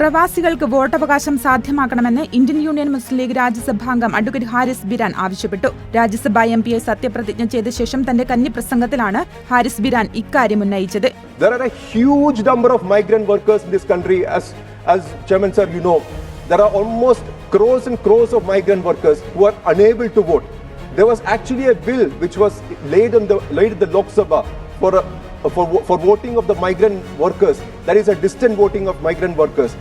പ്രവാസികൾക്ക് വോട്ടവകാശം സാധ്യമാക്കണമെന്ന് ഇന്ത്യൻ യൂണിയൻ മുസ്ലിം ലീഗ് രാജ്യസഭാംഗം അഡ്വക്കേറ്റ് ഹാരിസ് ബിരാൻ ആവശ്യപ്പെട്ടു രാജ്യസഭാ എം പിയെ സത്യപ്രതിജ്ഞ ചെയ്ത ശേഷം തന്റെ കന്നി പ്രസംഗത്തിലാണ് ഹാരിസ് ബിരാൻ ഇക്കാര്യം ഉന്നയിച്ചത് There are a huge number of migrant workers in this country, as, as Chairman Sir, you know. There are almost crores and crores of migrant workers who are unable to vote. There was actually a bill which was laid on the laid in the Lok Sabha for a, for for voting of the migrant workers. That is a distant voting of migrant workers.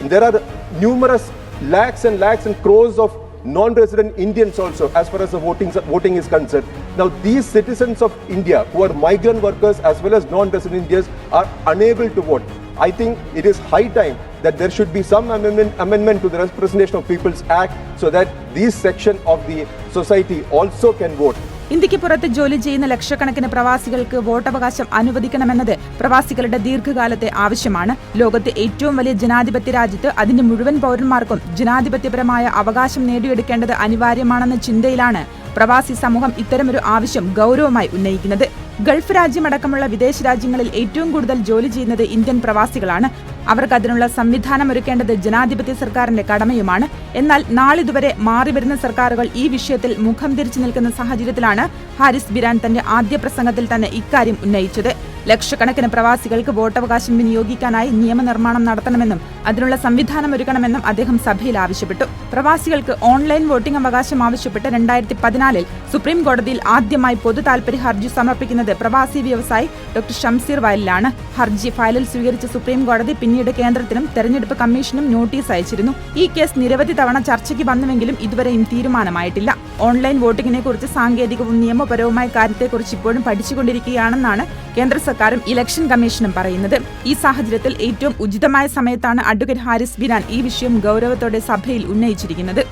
And there are numerous lakhs and lakhs and crores of non-resident Indians also, as far as the voting voting is concerned. Now, these citizens of India who are migrant workers as well as non-resident Indians are unable to vote. I think it is high time that there should be some amendment, amendment to the Representation of People's Act so that this section of the society also can vote. ഇന്ത്യയ്ക്ക് പുറത്ത് ജോലി ചെയ്യുന്ന ലക്ഷക്കണക്കിന് പ്രവാസികൾക്ക് വോട്ടവകാശം അനുവദിക്കണമെന്നത് പ്രവാസികളുടെ ദീർഘകാലത്തെ ആവശ്യമാണ്. ലോകത്തെ ഏറ്റവും വലിയ ജനാധിപത്യ രാജ്യത്ത് അതിന്റെ മുഴുവൻ പൗരന്മാർക്കും ജനാധിപത്യപരമായ അവകാശം നേടിയെടുക്കേണ്ടത് അനിവാര്യമാണെന്ന ചിന്തയിലാണ് പ്രവാസി സമൂഹം ഇത്തരമൊരു ആവശ്യം ഗൗരവമായി ഉന്നയിക്കുന്നത്. ഗൾഫ് രാജ്യമടക്കമുള്ള വിദേശ രാജ്യങ്ങളിൽ ഏറ്റവും കൂടുതൽ ജോലി ചെയ്യുന്നത് ഇന്ത്യൻ പ്രവാസികളാണ്. അവർക്ക് അതിനുള്ള സംവിധാനം ഒരുക്കേണ്ടത് ജനാധിപത്യ സർക്കാരിന്റെ കടമയുമാണ്. എന്നാൽ നാളിതുവരെ മാറിവരുന്ന സർക്കാരുകൾ ഈ വിഷയത്തിൽ മുഖം തിരിച്ചു നിൽക്കുന്ന സാഹചര്യത്തിലാണ് ഹാരിസ് ബിരാൻ തന്റെ ആദ്യ പ്രസംഗത്തിൽ തന്നെ ഇക്കാര്യം ഉന്നയിച്ചത്. ലക്ഷക്കണക്കിന് പ്രവാസികൾക്ക് വോട്ടവകാശം വിനിയോഗിക്കാനായി നിയമനിർമ്മാണം നടത്തണമെന്നും അതിനുള്ള സംവിധാനം ഒരുക്കണമെന്നും അദ്ദേഹം സഭയിൽ ആവശ്യപ്പെട്ടു. പ്രവാസികൾക്ക് ഓൺലൈൻ വോട്ടിംഗ് അവകാശം ആവശ്യപ്പെട്ട് രണ്ടായിരത്തി പതിനാലിൽ സുപ്രീം കോടതിയിൽ ആദ്യമായി പൊതു താൽപര്യ ഹർജി സമർപ്പിക്കുന്നത് പ്രവാസി വ്യവസായി ഡോക്ടർ ഷംസീർ വയലിലാണ് ഹർജി ഫയലിൽ സ്വീകരിച്ച സുപ്രീം കോടതി പിന്നീട് കേന്ദ്രത്തിനും തെരഞ്ഞെടുപ്പ് കമ്മീഷനും നോട്ടീസ് അയച്ചിരുന്നു. ഈ കേസ് നിരവധി തവണ ചർച്ചയ്ക്ക് വന്നുവെങ്കിലും ഇതുവരെയും തീരുമാനമായിട്ടില്ല. ഓൺലൈൻ വോട്ടിങ്ങിനെ കുറിച്ച് സാങ്കേതികവും നിയമപരവുമായ കാര്യത്തെക്കുറിച്ച് ഇപ്പോഴും പഠിച്ചുകൊണ്ടിരിക്കുകയാണെന്നാണ് കേന്ദ്ര സർക്കാരും ഇലക്ഷൻ കമ്മീഷനും പറയുന്നത്. ഈ സാഹചര്യത്തിൽ ഏറ്റവും ഉചിതമായ സമയത്താണ് അഡ്വക്കേറ്റ് ഹാരിസ് ബിരാൻ ഈ വിഷയം ഗൌരവത്തോടെ സഭയിൽ ഉന്നയിച്ചിരിക്കുന്നത്.